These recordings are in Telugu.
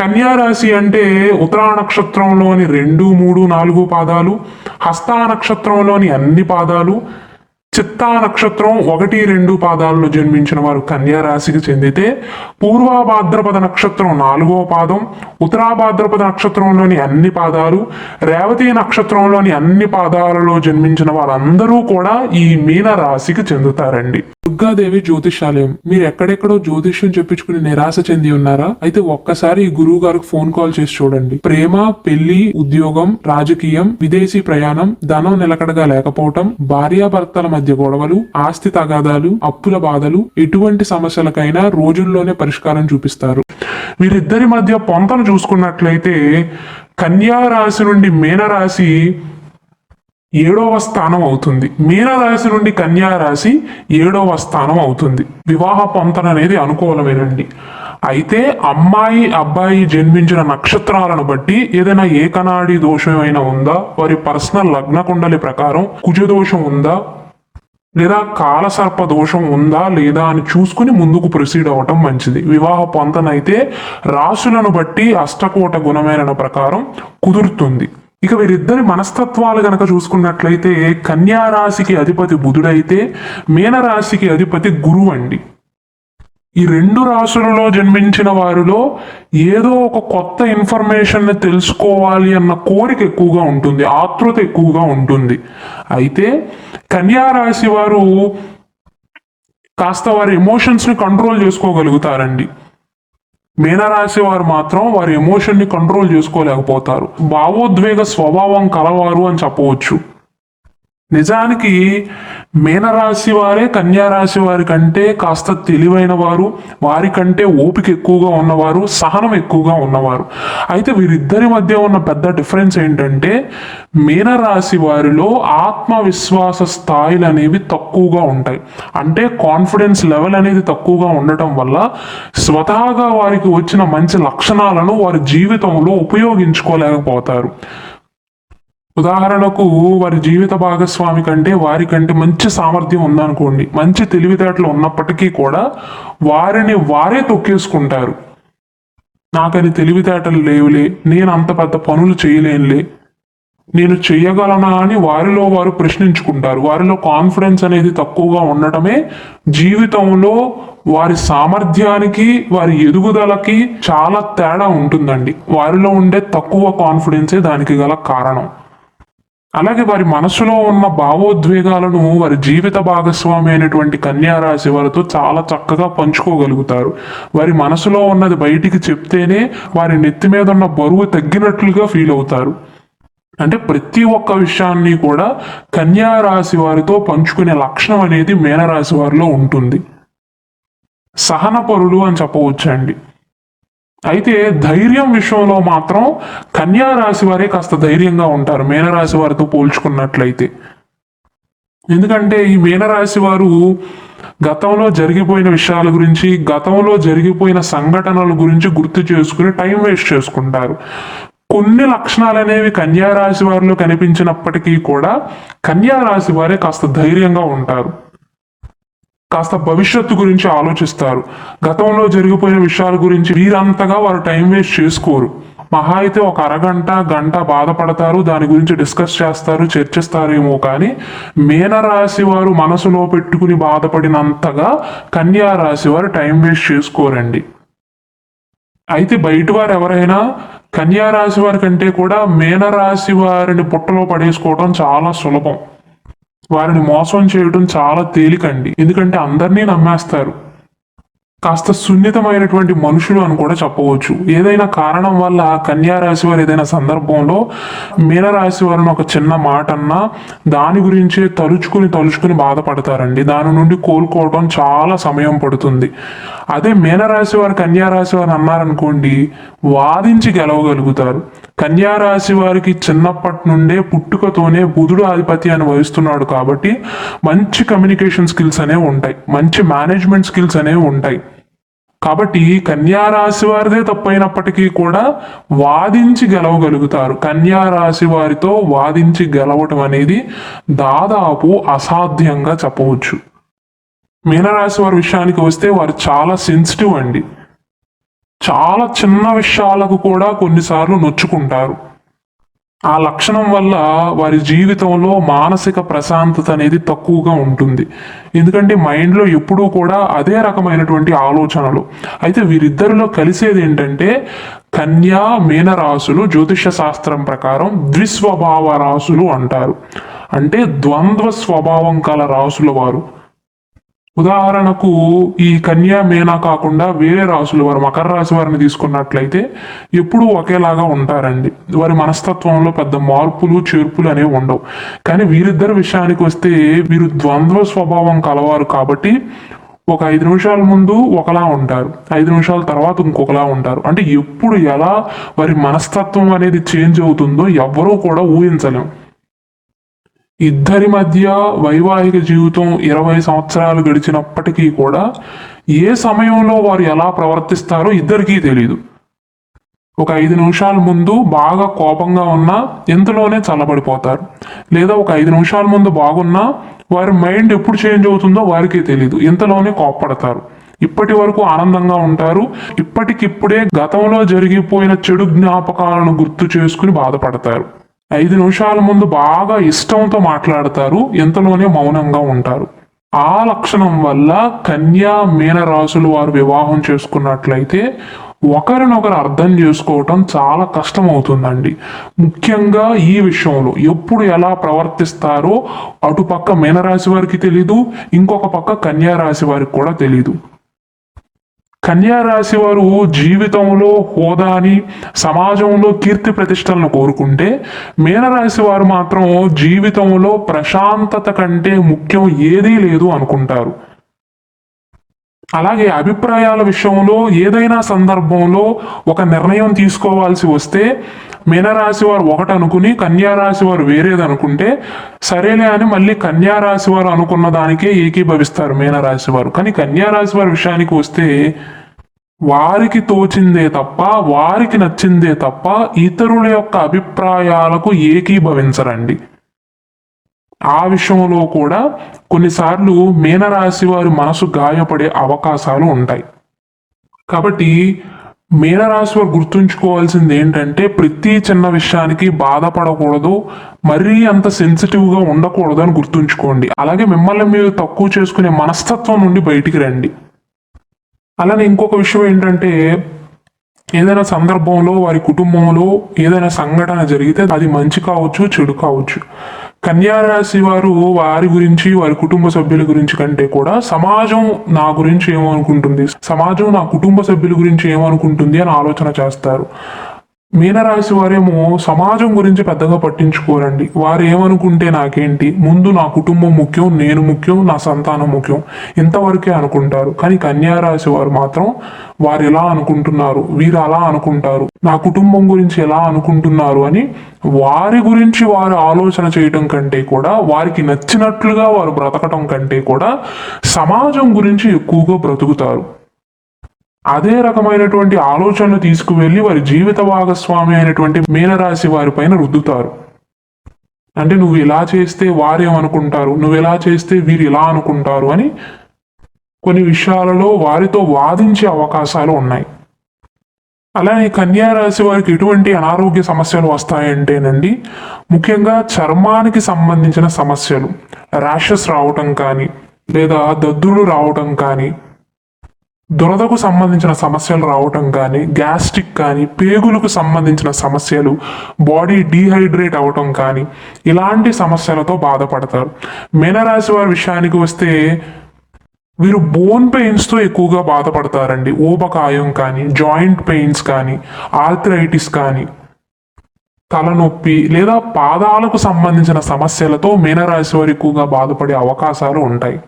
కన్యారాశి అంటే ఉత్తరా నక్షత్రంలోని రెండు మూడు నాలుగు పాదాలు హస్తా నక్షత్రంలోని అన్ని పాదాలు చిత్తా నక్షత్రం ఒకటి రెండు పాదాల్లో జన్మించిన వారు కన్యారాశికి చెందితే పూర్వభాద్రపద నక్షత్రం నాలుగో పాదం ఉత్తరాభాద్రపద నక్షత్రంలోని అన్ని పాదాలు రేవతి నక్షత్రంలోని అన్ని పాదాలలో జన్మించిన వారందరూ కూడా ఈ మీన రాశికి చెందుతారండి. దుర్గాదేవి జ్యోతిషాలయం. మీరు ఎక్కడెక్కడో జ్యోతిష్యం చెప్పించుకుని నిరాశ చెంది ఉన్నారా? అయితే ఒక్కసారి ఈ గురువు గారికి ఫోన్ కాల్ చేసి చూడండి. ప్రేమ పెళ్ళి ఉద్యోగం రాజకీయం విదేశీ ప్రయాణం ధనం నిలకడగా లేకపోవటం భార్యాభర్తల మధ్య గొడవలు ఆస్తి తగాదాలు అప్పుల బాధలు ఎటువంటి సమస్యలకైనా రోజుల్లోనే పరిష్కారం చూపిస్తారు. వీరిద్దరి మధ్య పొంతను చూసుకున్నట్లయితే కన్యా రాశి నుండి మీనరాశి ఏడవ స్థానం అవుతుంది. మీనరాశి నుండి కన్యారాశి ఏడవ స్థానం అవుతుంది. వివాహ పొంతన అనేది అనుకూలమేనండి. అయితే అమ్మాయి అబ్బాయి జన్మించిన నక్షత్రాలను బట్టి ఏదైనా ఏకనాడి దోషం అయినా ఉందా? వారి పర్సనల్ లగ్న కుండలి ప్రకారం కుజ దోషం ఉందా? లేదా కాలసర్ప దోషం ఉందా లేదా అని చూసుకుని ముందుకు ప్రొసీడ్ అవ్వటం మంచిది. వివాహ పొంతనైతే రాశులను బట్టి అష్టకోట గుణమైన ప్రకారం కుదురుతుంది. ఇక వీరిద్దరి మనస్తత్వాలు గనక చూసుకున్నట్లయితే కన్యా రాశికి అధిపతి బుధుడైతే మీనరాశికి అధిపతి గురువు అండి. ఈ రెండు రాశులలో జన్మించిన వారిలో ఏదో ఒక కొత్త ఇన్ఫర్మేషన్ తెలుసుకోవాలి అన్న కోరిక ఎక్కువగా ఉంటుంది ఆతృత ఎక్కువగా ఉంటుంది. అయితే కన్యారాశి వారు కాస్త వారి ఎమోషన్స్ని కంట్రోల్ చేసుకోగలుగుతారండి. మీనరాశి వారు మాత్రం వారి ఎమోషన్ని కంట్రోల్ చేసుకోలేకపోతారు. భావోద్వేగ స్వభావం కలవారు అని చెప్పవచ్చు. నిజానికి మీనరాశి వారే కన్యారాశి వారి కంటే కాస్త తెలివైన వారు వారికంటే ఓపిక ఎక్కువగా ఉన్నవారు సహనం ఎక్కువగా ఉన్నవారు. అయితే వీరిద్దరి మధ్య ఉన్న పెద్ద డిఫరెన్స్ ఏంటంటే మీనరాశి వారిలో ఆత్మవిశ్వాస స్థాయిలు అనేవి తక్కువగా ఉంటాయి. అంటే కాన్ఫిడెన్స్ లెవెల్ అనేది తక్కువగా ఉండటం వల్ల స్వతహాగా వారికి వచ్చిన మంచి లక్షణాలను వారి జీవితంలో ఉపయోగించుకోలేకపోతారు. ఉదాహరణకు వారి జీవిత భాగస్వామి కంటే వారి కంటే మంచి సామర్థ్యం ఉందనుకోండి మంచి తెలివితేటలు ఉన్నప్పటికీ కూడా వారిని వారే తొక్కేసుకుంటారు. నాకని తెలివితేటలు లేవులే నేను అంత పెద్ద పనులు చేయలేనులే నేను చేయగలనా అని వారిలో వారు ప్రశ్నించుకుంటారు. వారిలో కాన్ఫిడెన్స్ అనేది తక్కువగా ఉండటమే జీవితంలో వారి సామర్థ్యానికి వారి ఎదుగుదలకి చాలా తేడా ఉంటుందండి. వారిలో ఉండే తక్కువ కాన్ఫిడెన్సే దానికి గల కారణం. అలాగే వారి మనసులో ఉన్న భావోద్వేగాలను వారి జీవిత భాగస్వామి అయినటువంటి కన్యారాశి వారితో చాలా చక్కగా పంచుకోగలుగుతారు. వారి మనసులో ఉన్నది బయటికి చెప్తేనే వారి నెత్తి మీద ఉన్న బరువు తగ్గినట్లుగా ఫీల్ అవుతారు. అంటే ప్రతి ఒక్క విషయాన్ని కూడా కన్యారాశి వారితో పంచుకునే లక్షణం అనేది మీనరాశి వారిలో ఉంటుంది. సహనపరులు అని చెప్పవచ్చండి. అయితే ధైర్యం విషయంలో మాత్రం కన్యా రాశి వారే కాస్త ధైర్యంగా ఉంటారు మీనరాశి వారితో పోల్చుకున్నట్లయితే. ఎందుకంటే ఈ మీనరాశి వారు గతంలో జరిగిపోయిన విషయాల గురించి గతంలో జరిగిపోయిన సంఘటనల గురించి గుర్తు చేసుకుని టైం వేస్ట్ చేసుకుంటారు. కొన్ని లక్షణాలు అనేవి కన్యా రాశి వారిలో కనిపించినప్పటికీ కూడా కన్యా రాశి వారే కాస్త ధైర్యంగా ఉంటారు. కాస్త భవిష్యత్తు గురించి ఆలోచిస్తారు. గతంలో జరిగిపోయిన విషయాల గురించి వీరంతగా వారు టైం వేస్ట్ చేసుకోరు. మహా అయితే ఒక అరగంట గంట బాధపడతారు దాని గురించి డిస్కస్ చేస్తారు చర్చిస్తారేమో కానీ మీనరాశి వారు మనసులో పెట్టుకుని బాధపడినంతగా కన్యా రాశి వారు టైం వేస్ట్ చేసుకోరండి. అయితే బయట వారు ఎవరైనా కన్యా రాశి వారి కంటే కూడా మీనరాశి వారిని పుట్టలో పడేసుకోవడం చాలా సులభం. వారిని మోసం చేయడం చాలా తేలికండి. ఎందుకంటే అందరినీ నమ్మేస్తారు. కాస్త సున్నితమైనటువంటి మనుషులు అని కూడా చెప్పవచ్చు. ఏదైనా కారణం వల్ల కన్యా రాశి వారు ఏదైనా సందర్భంలో మీనరాశి వారిని ఒక చిన్న మాట అన్నా దాని గురించే తలుచుకుని తలుచుకుని బాధపడతారండి. దాని నుండి కోలుకోవడం చాలా సమయం పడుతుంది. అదే మీనరాశి వారు కన్యారాశి వారు అన్నారనుకోండి వాదించి గెలవగలుగుతారు. కన్యా రాశి వారికి చిన్నప్పటి నుండే పుట్టుకతోనే బుధుడు ఆధిపత్యాన్ని వహిస్తున్నాడు కాబట్టి మంచి కమ్యూనికేషన్ స్కిల్స్ అనేవి ఉంటాయి. మంచి మేనేజ్మెంట్ స్కిల్స్ అనేవి ఉంటాయి. కాబట్టి కన్యా రాశి వారిదే తప్పైనప్పటికీ కూడా వాదించి గెలవగలుగుతారు. కన్యా రాశి వారితో వాదించి గెలవటం అనేది దాదాపు అసాధ్యంగా చెప్పవచ్చు. మీనరాశి వారి విషయానికి వస్తే వారు చాలా సెన్సిటివ్ అండి. చాలా చిన్న విషయాలకు కూడా కొన్నిసార్లు నొచ్చుకుంటారు. ఆ లక్షణం వల్ల వారి జీవితంలో మానసిక ప్రశాంతత అనేది తక్కువగా ఉంటుంది. ఎందుకంటే మైండ్లో ఎప్పుడూ కూడా అదే రకమైనటువంటి ఆలోచనలు. అయితే వీరిద్దరిలో కలిసేది ఏంటంటే కన్యా మీనరాశులు జ్యోతిష శాస్త్రం ప్రకారం ద్విస్వభావ రాసులు అంటారు. అంటే ద్వంద్వ స్వభావం కల రాశుల వారు. ఉదాహరణకు ఈ కన్యా మేనా కాకుండా వేరే రాసులు వారు మకర రాశి వారిని తీసుకున్నట్లయితే ఎప్పుడూ ఒకేలాగా ఉంటారండి. వారి మనస్తత్వంలో పెద్ద మార్పులు చేర్పులు అనేవి ఉండవు. కానీ వీరిద్దరి విషయానికి వస్తే వీరు ద్వంద్వ స్వభావం కలవారు కాబట్టి ఒక ఐదు నిమిషాల ముందు ఒకలా ఉంటారు. ఐదు నిమిషాల తర్వాత ఇంకొకలా ఉంటారు. అంటే ఎప్పుడు ఎలా వారి మనస్తత్వం అనేది చేంజ్ అవుతుందో ఎవ్వరూ కూడా ఊహించలేం. ఇద్దరి మధ్య వైవాహిక జీవితం ఇరవై సంవత్సరాలు గడిచినప్పటికీ కూడా ఏ సమయంలో వారు ఎలా ప్రవర్తిస్తారో ఇద్దరికీ తెలియదు ఒక ఐదు నిమిషాల ముందు బాగా కోపంగా ఉన్నా ఎంతలోనే చల్లబడిపోతారు. లేదా ఒక ఐదు నిమిషాల ముందు బాగున్నా వారి మైండ్ ఎప్పుడు చేంజ్ అవుతుందో వారికే తెలియదు ఇంతలోనే కోప్పడతారు. ఇప్పటి వరకు ఆనందంగా ఉంటారు. ఇప్పటికిప్పుడే గతంలో జరిగిపోయిన చెడు జ్ఞాపకాలను గుర్తు చేసుకుని బాధపడతారు. ఐదు నిమిషాల ముందు బాగా ఇష్టంతో మాట్లాడతారు ఎంతలోనే మౌనంగా ఉంటారు. ఆ లక్షణం వల్ల కన్యా మీన రాసులు వారు వివాహం చేసుకున్నట్లయితే ఒకరినొకరు అర్థం చేసుకోవటం చాలా కష్టం అవుతుందండి ముఖ్యంగా ఈ విషయంలో ఎప్పుడు ఎలా ప్రవర్తిస్తారో అటుపక్క మీనరాశి వారికి తెలీదు ఇంకొక పక్క కన్యా రాశి వారికి కూడా తెలీదు. కన్యా రాశి వారు జీవితంలో హోదాని సమాజంలో కీర్తి ప్రతిష్టలను కోరుకుంటే మీనరాశి వారు మాత్రం జీవితంలో ప్రశాంతత కంటే ముఖ్యం ఏదీ లేదు అనుకుంటారు. అలాగే అభిప్రాయాల విషయంలో ఏదైనా సందర్భంలో ఒక నిర్ణయం తీసుకోవాల్సి వస్తే మీనరాశి వారు ఒకటి అనుకుని కన్యారాశి వారు వేరేది అనుకుంటే సరేలే అని మళ్ళీ కన్యారాశి వారు అనుకున్న దానికే ఏకీభవిస్తారు మీనరాశి వారు. కానీ కన్యారాశి వారి విషయానికి వస్తే వారికి తోచిందే తప్ప వారికి నచ్చిందే తప్ప ఇతరుల యొక్క అభిప్రాయాలకు ఏకీభవించరండి. ఆ విషయంలో కూడా కొన్నిసార్లు మీనరాశి వారి మనసు గాయపడే అవకాశాలు ఉంటాయి. కాబట్టి మీనరాశి వారు గుర్తుంచుకోవాల్సింది ఏంటంటే ప్రతి చిన్న విషయానికి బాధపడకూడదు మరీ అంత సెన్సిటివ్గా ఉండకూడదు అని గుర్తుంచుకోండి. అలాగే మిమ్మల్ని మీరు తక్కువ చేసుకునే మనస్తత్వం నుండి బయటికి రండి. అలానే ఇంకొక విషయం ఏంటంటే ఏదైనా సందర్భంలో వారి కుటుంబంలో ఏదైనా సంఘటన జరిగితే అది మంచి కావచ్చు చెడు కావచ్చు. కన్యారాశి వారు వారి గురించి వారి కుటుంబ సభ్యుల గురించి కంటే కూడా సమాజం నా గురించి ఏమనుకుంటుంది? సమాజం నా కుటుంబ సభ్యుల గురించి ఏమనుకుంటుంది అని ఆలోచన చేస్తారు. మీనరాశి వారేమో సమాజం గురించి పెద్దగా పట్టించుకోరండి. వారు ఏమనుకుంటే నాకేంటి? ముందు నా కుటుంబం ముఖ్యం నేను ముఖ్యం నా సంతానం ముఖ్యం. ఇంతవరకే అనుకుంటారు. కానీ కన్యారాశి వారు మాత్రం వారు ఎలా అనుకుంటున్నారు? వీరు అలా అనుకుంటారు. నా కుటుంబం గురించి ఎలా అనుకుంటున్నారు అని వారి గురించి వారు ఆలోచన చేయటం కంటే కూడా వారికి నచ్చినట్లుగా వారు బ్రతకటం కంటే కూడా సమాజం గురించి ఎక్కువగా బ్రతుకుతారు. అదే రకమైనటువంటి ఆలోచనలు తీసుకువెళ్ళి వారి జీవిత భాగస్వామి అయినటువంటి మీనరాశి వారి పైన రుద్దుతారు. అంటే నువ్వు ఇలా చేస్తే వారేమనుకుంటారు? నువ్వు ఇలా చేస్తే వీరు ఇలా అనుకుంటారు అని కొన్ని విషయాలలో వారితో వాదించే అవకాశాలు ఉన్నాయి. అలానే కన్యా రాశి వారికి ఎటువంటి అనారోగ్య సమస్యలు వస్తాయంటేనండి ముఖ్యంగా చర్మానికి సంబంధించిన సమస్యలు ర్యాషెస్ రావటం కానీ లేదా దద్దులు రావటం కానీ దురదకు సంబంధించిన సమస్యలు రావటం కానీ గ్యాస్ట్రిక్ కానీ పేగులకు సంబంధించిన సమస్యలు బాడీ డీహైడ్రేట్ అవ్వటం కానీ ఇలాంటి సమస్యలతో బాధపడతారు. మీనరాశి వారి విషయానికి వస్తే వీరు బోన్ పెయిన్స్తో ఎక్కువగా బాధపడతారండి. ఊబకాయం కానీ జాయింట్ పెయిన్స్ కానీ ఆర్థరైటిస్ కానీ తలనొప్పి లేదా పాదాలకు సంబంధించిన సమస్యలతో మీనరాశి వారు ఎక్కువగా బాధపడే అవకాశాలు ఉంటాయి.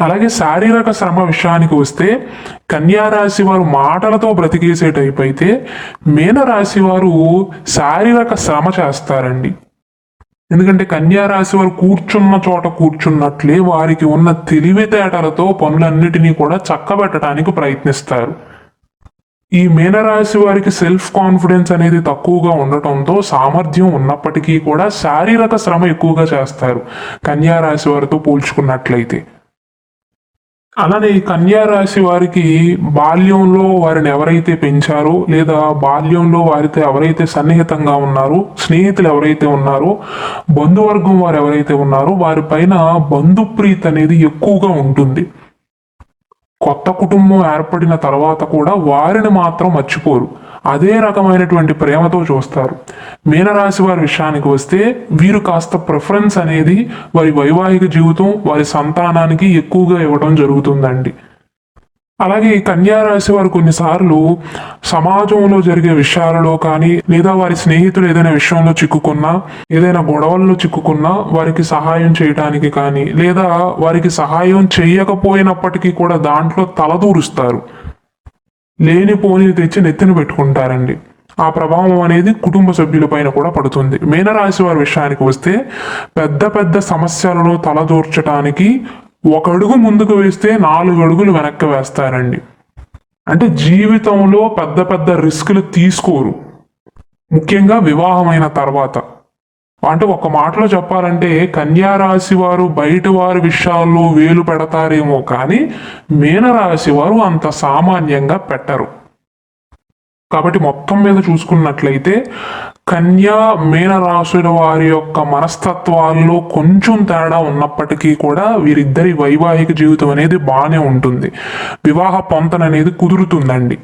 అలాగే శారీరక శ్రమ విషయానికి వస్తే కన్యారాశి వారు మాటలతో బ్రతికేసే టైప్ అయితే మీనరాశి వారు శారీరక శ్రమ చేస్తారండి. ఎందుకంటే కన్యారాశి వారు కూర్చున్న చోట కూర్చున్నట్లే వారికి ఉన్న తెలివితేటలతో పనులన్నిటినీ కూడా చక్కబెట్టడానికి ప్రయత్నిస్తారు. ఈ మీనరాశి వారికి సెల్ఫ్ కాన్ఫిడెన్స్ అనేది తక్కువగా ఉండటంతో సామర్థ్యం ఉన్నప్పటికీ కూడా శారీరక శ్రమ ఎక్కువగా చేస్తారు. కన్యా రాశి వారితో పోల్చుకున్నట్లయితే. అలానే ఈ కన్యా రాశి వారికి బాల్యంలో వారిని ఎవరైతే పెంచారో లేదా బాల్యంలో వారితో ఎవరైతే సన్నిహితంగా ఉన్నారో స్నేహితులు ఎవరైతే ఉన్నారో బంధువర్గం వారు ఎవరైతే ఉన్నారో వారి పైన బంధుప్రీతి అనేది ఎక్కువగా ఉంటుంది. కొత్త కుటుంబం ఏర్పడిన తర్వాత కూడా వారిని మాత్రం మర్చిపోరు. అదే రకమైనటువంటి ప్రేమతో చూస్తారు. మీనరాశి వారి విషయానికి వస్తే వీరు కాస్త ప్రిఫరెన్స్ అనేది వారి వైవాహిక జీవితం వారి సంతానానికి ఎక్కువగా ఇవ్వడం జరుగుతుందండి. అలాగే ఈ వారు కొన్నిసార్లు సమాజంలో జరిగే విషయాలలో కానీ లేదా వారి స్నేహితులు ఏదైనా విషయంలో చిక్కుకున్నా ఏదైనా గొడవల్లో చిక్కుకున్నా వారికి సహాయం చేయడానికి కానీ లేదా వారికి సహాయం చేయకపోయినప్పటికీ కూడా దాంట్లో తలదూరుస్తారు. లేనిపోని తెచ్చి నెత్తిన పెట్టుకుంటారండి ఆ ప్రభావం అనేది కుటుంబ సభ్యులపైన కూడా పడుతుంది. మీనరాశి వారి విషయానికి వస్తే పెద్ద పెద్ద సమస్యలలో తలదూర్చడానికి ఒక అడుగు ముందుకు వేస్తే నాలుగు అడుగులు వెనక్కి వేస్తారండి. అంటే జీవితంలో పెద్ద పెద్ద రిస్కులు తీసుకోరు. ముఖ్యంగా వివాహమైన తర్వాత. అంటే ఒక మాటలో చెప్పాలంటే కన్యా రాశి వారు బయట వారి విషయాల్లో వేలు పెడతారేమో కానీ మీనరాశి వారు అంత సామాన్యంగా పెట్టరు. కాబట్టి మొత్తం మీద చూసుకున్నట్లయితే కన్యా మీనరాశుల వారి యొక్క మనస్తత్వాల్లో కొంచెం తేడా ఉన్నప్పటికీ కూడా వీరిద్దరి వైవాహిక జీవితం అనేది బాగానే ఉంటుంది. వివాహ పొంతన అనేది కుదురుతుందండి.